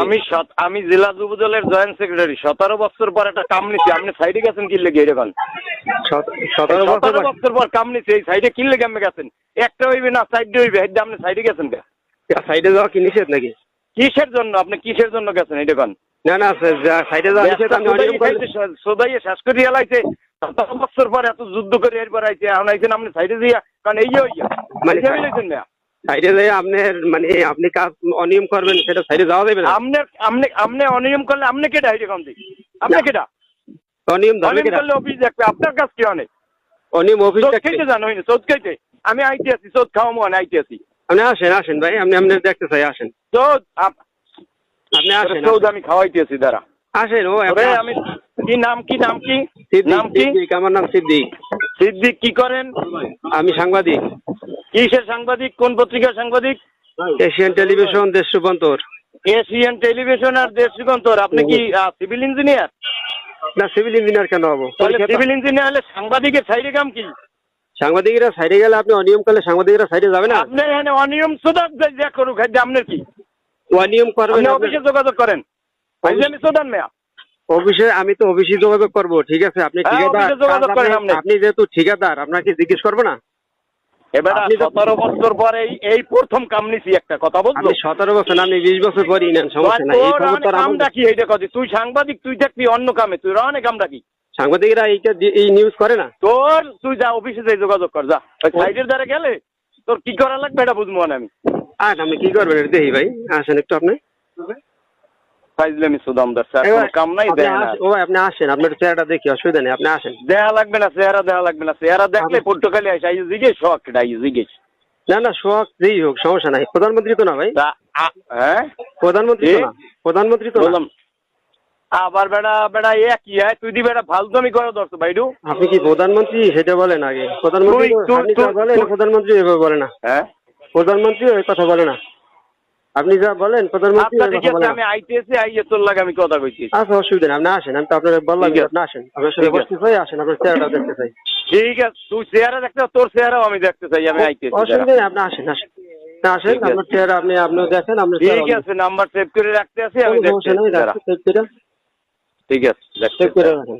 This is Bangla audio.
আমি আমি জেলা যুব দলের জয়েন্ট সেক্রেটারি। সতেরো বছর পর একটা কাম নিছি। আপনি সাইডে গেছেন কিনলে গিয়ে সতেরো বছর পর। কাম নিছি। এই সাইডে কিনলে গেছেন? একটা হইবে না সাইডে হইবে যে আপনি সাইডে গেছেন কে? সাইডে যাওয়া কি নিষেধ নাকি? কিসের জন্য? আপনি কিসের জন্য গেছেন এই দেখুন না না সাইডে যাওয়া নিষেধ করলে সোদাইয়ে শেষ করে এলাইছে সতেরো বছর পর এত যুদ্ধ করে এরপর আইছে। এখন আইছেন আপনি সাইডে দিয়া কারণ এই হইয়া। মানে সাইডে যাই আপনার মানে আপনি কাজ অনিয়ম করবেন সেটা সাইডে যাওয়া যাবে না? আপনি আপনি আপনি অনিয়ম করলে আপনি কেটা হাইডে কম দিই? আপনি কেটা অনিয়ম অনিয়ম করলে অফিস দেখবে আপনার কাজ কি অনেক? অনিয়ম অফিস দেখতে। জানো হয়নি চোদ খাইতে? আমি আইতে আছি চোদ খাওয়া মনে আইতে আছি। আপনি আসেন আসেন ভাই আপনি আপনি দেখতে চাই আসেন। চোদ আপনি আসেন চোদ আমি খাওয়াইতে আছি দাঁড়া। আসেন ও আমি কি নাম কি নাম কি? নাম কি? আমার নাম সিদ্দিক। সিদ্দিক কি করেন? আমি সাংবাদিক। কিসের সাংবাদিক? কোন পত্রিকার সাংবাদিক? এশিয়ান টেলিভিশন দেশ রূপান্তর। এশিয়ান টেলিভিশন আর দেশ যুগান্তর আপনি কি সিভিল ইঞ্জিনিয়ার? না সিভিল ইঞ্জিনিয়ার কেন হব? সিভিল ইঞ্জিনিয়ার হলে সাংবাদিকের সাইডে কাম কি? সাংবাদিকরা সাইডে গেলে আপনি অনিয়ম করলে সাংবাদিকরা সাইডে যাবে না? আপনি এখানে অনিয়ম সুদান যা করুক খাদ্য আপনার কি? অনিয়ম করবেন অফিসে যোগাযোগ করেন। আমি সুদান মেয়া। অফিসে আমি তো অফিসে যোগাযোগ করব ঠিক আছে? আপনি হ্যাঁ, ঠিকাদার যোগাযোগ করেন আপনি- আপনি। আপনি যেহেতু ঠিকাদার আপনাকে জিজ্ঞেস করব না? এবার সতেরো বছর পরে এই প্রথম কাম নিছি একটা কথা আপনি সতেরো বছর আপনি বিশ বছর আর কাম ডাকি এইটা কথা তুই সাংবাদিক তুই দেখবি অন্য কামে তুই অনেক কাম ডাকি। সাংবাদিকরা এইটা এই নিউজ করে না? তোর তুই যা অফিসে যাই যোগাযোগ কর যা। ওই সাইডের দ্বারা গেলে তোর কি করা লাগবে এটা বুঝব না আমি। আর আপনি কি করবেন দেখি ভাই। আসেন একটু আপনি। ফাইজলামি সুদামদার স্যার কোনো কাম নাই আপনি দেয় না। ও ভাই, আপনি আসেন আপনার চেহারাটা দেখি অসুবিধা নেই আপনি আসেন। দেয়া লাগবে না চেহারা দেয়া লাগবে না চেহারা দেখলে পর্তুগালে আসে আই জিজ্ঞেস শখ এটা আই জিজ্ঞেস না না শখ যেই হোক সমস্যা নাই। প্রধানমন্ত্রী তো না ভাই? হ্যাঁ? প্রধানমন্ত্রী তো কি? না? প্রধানমন্ত্রী তো বললাম আবার বেড়া বেড়া এ কি হয়? তুই দি বেড়া ফালতুমি করে ভাইডু। আপনি কি প্রধানমন্ত্রী? সেটা বলেন আগে। প্রধানমন্ত্রী তুই- তুই- আপনি বলেন প্রধানমন্ত্রী এভাবে বলে না। হ্যাঁ? প্রধানমন্ত্রী ওই কথা বলে না। আপনি যা বলেন প্রধানমন্ত্রী আমি আইতেছি আইয়ে তোর লাগে আমি কথা কইছি। আচ্ছা অসুবিধা নেই আপনি আসেন আমি তো আপনার বললাম। আপনি আসেন। আপনার সাথে। বসতে চাই আসেন আপনার চেহারাটা দেখতে চাই। ঠিক আছে তুই চেহারা দেখতে তোর চেহারাও আমি দেখতে চাই আমি আইতেছি অসুবিধা নেই আপনি আসেন আসেন। না, আসেন। আপনার চেহারা আপনি আপনি দেখেন ঠিক আছে নাম্বার সেভ করে রাখতে আছি আমি দেখতে ঠিক আছে চেক করে রাখেন।